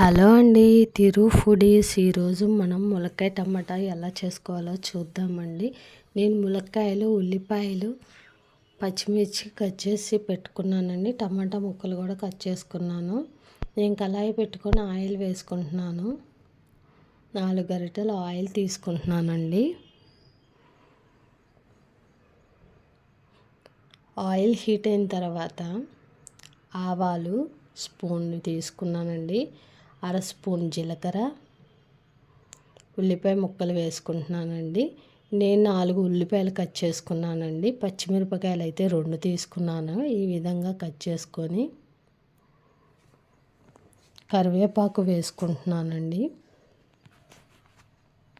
Hello అండి తిరు foodies. ఈరోజు మనం ములక్కాయ టమాటా ఎలా చేసుకోవాలో చూద్దామండి. నేను ములక్కాయలు ఉల్లిపాయలు పచ్చిమిర్చి కట్ చేసి పెట్టుకున్నానండి. టమాటా ముక్కలు కూడా కట్ చేసుకున్నాను. నేను కళాయి పెట్టుకొని ఆయిల్ వేసుకుంటున్నాను. నాలుగు గరిటెలు ఆయిల్ తీసుకుంటున్నానండి. ఆయిల్ హీట్ అయిన తర్వాత ఆవాలు స్పూన్ తీసుకున్నానండి. అర స్పూన్ జీలకర్ర ఉల్లిపాయ ముక్కలు వేసుకుంటున్నానండి. నేను నాలుగు ఉల్లిపాయలు కట్ చేసుకున్నానండి. పచ్చిమిరపకాయలు అయితే రెండు తీసుకున్నాను. ఈ విధంగా కట్ చేసుకొని కరివేపాకు వేసుకుంటున్నానండి.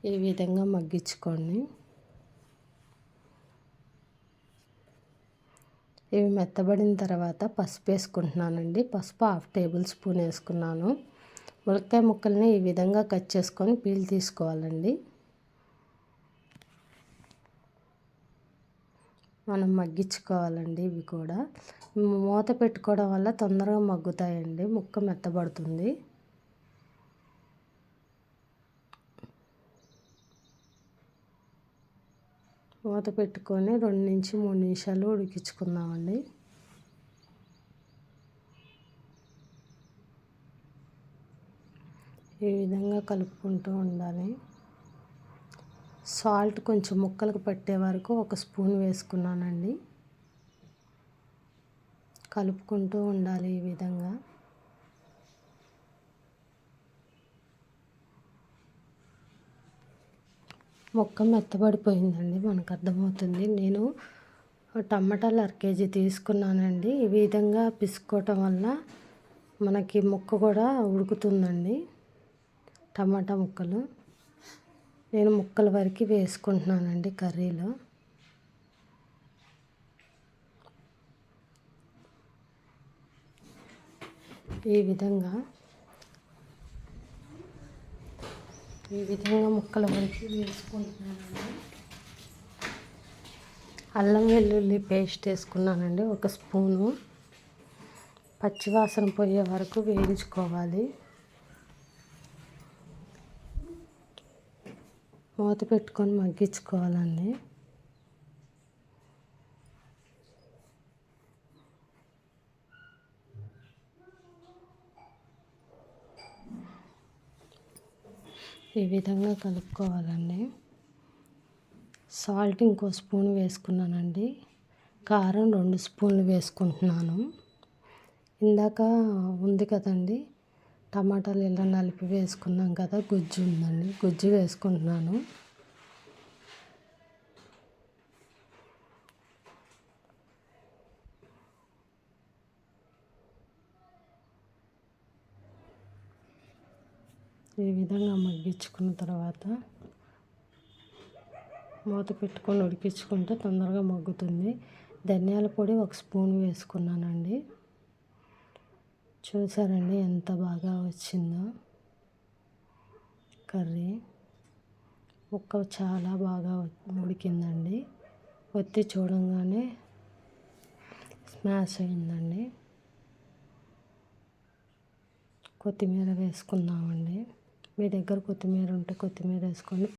ఈ విధంగా మగ్గించుకోండి. ఇవి మెత్తబడిన తర్వాత పసుపు వేసుకుంటున్నానండి. పసుపు హాఫ్ టేబుల్ స్పూన్ వేసుకున్నాను. ములక్కాయ ముక్కల్ని ఈ విధంగా కట్ చేసుకొని పీల్ తీసుకోవాలండి. మనం మగ్గించుకోవాలండి ఇవి కూడా. మూత పెట్టుకోవడం వల్ల తొందరగా మగ్గుతాయండి. ముక్క మెత్తబడుతుంది. మూత పెట్టుకొని రెండు నుంచి మూడు నిమిషాలు ఉడికించుకుందామండి. ఈ విధంగా కలుపుకుంటూ ఉండాలి. సాల్ట్ కొంచెం ముక్కలకు పట్టే వరకు ఒక స్పూన్ వేసుకున్నానండి. కలుపుకుంటూ ఉండాలి ఈ విధంగా. మొక్క మెత్తబడిపోయిందండి మనకు అర్థమవుతుంది. నేను టమాటాలు అర కేజీ తీసుకున్నానండి. ఈ విధంగా పిసుకోవటం వల్ల మనకి మొక్క కూడా ఉడుకుతుందండి. టమాటా ముక్కలు. నేను ముక్కల వరకు వేసుకుంటున్నానండి కర్రీలో. ఈ విధంగా ఈ విధంగా ముక్కల వరకు వేసుకుంటున్నానండి. అల్లం వెల్లుల్లి పేస్ట్ వేసుకున్నానండి ఒక స్పూను. పచ్చివాసన పోయే వరకు వేయించుకోవాలి. మూత పెట్టుకొని మగ్గించుకోవాలండి. ఈ విధంగా కలుపుకోవాలండి. సాల్ట్ ఇంకో స్పూన్ వేసుకున్నానండి. కారం రెండు స్పూన్లు వేసుకుంటున్నాను. ఇందాక ఉంది కదండి టమాటాలు ఇలా నలిపి వేసుకున్నాం కదా గుజ్జు ఉందండి. గుజ్జు వేసుకుంటున్నాను. ఈ విధంగా మగ్గించుకున్న తర్వాత మూత పెట్టుకొని ఉడికించుకుంటే తొందరగా మగ్గుతుంది. ధనియాల పొడి ఒక స్పూన్ వేసుకున్నానండి. చూసారండి ఎంత బాగా వచ్చిందో కర్రీ. ముక్క చాలా బాగా ఉడికిందండి. ఒత్తి చూడంగానే స్మాష్ అయిందండి. కొత్తిమీర వేసుకుందామండి. మీ దగ్గర కొత్తిమీర ఉంటే కొత్తిమీర వేసుకోండి.